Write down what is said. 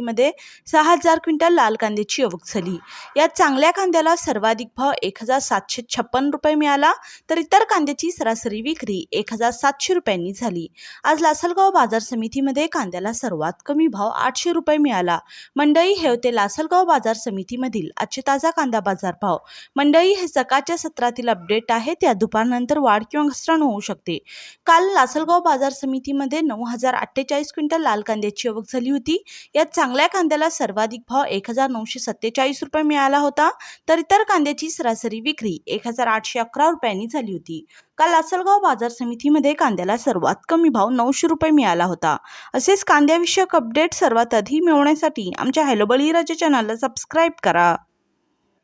शेतीमध्ये सहा हजार क्विंटल लाल कांद्याची आवक झाली. यात चांगल्या कांद्याला सर्वाधिक भाव एक हजार सातशे छप्पन रुपये मिळाला तर इतर कांद्याची सरासरी विक्री एक हजार सातशे रुपयांनी झाली. आज लासलगाव बाजार समितीमध्ये कांद्याला सर्वात कमी भाव आठशे रुपये मिळाला. मंडई हे होते लासलगाव बाजार समितीमधील आजचे ताजा कांदा बाजार भाव. मंडई हे सकाळच्या सत्रातील अपडेट आहे त्या दुपारनंतर वाढ किंवा घसरण होऊ शकते. काल लासलगाव बाजार समितीमध्ये नऊ हजार अठ्ठेचाळीस क्विंटल लाल कांद्याची आवक झाली होती. यात चांग चांगल्या कांद्याला सर्वाधिक भाव एक हजार नऊशे सत्तेचाळीस रुपये मिळाला होता तर इतर कांद्याची सरासरी विक्री एक हजार आठशे अकरा रुपयांनी झाली होती. काल लासलगाव बाजार समितीमध्ये कांद्याला सर्वात कमी भाव नऊशे रुपये मिळाला होता. असेच कांद्याविषयक अपडेट सर्वात आधी मिळवण्यासाठी आमच्या हॅलो बळीराजा चॅनलला सबस्क्राईब करा.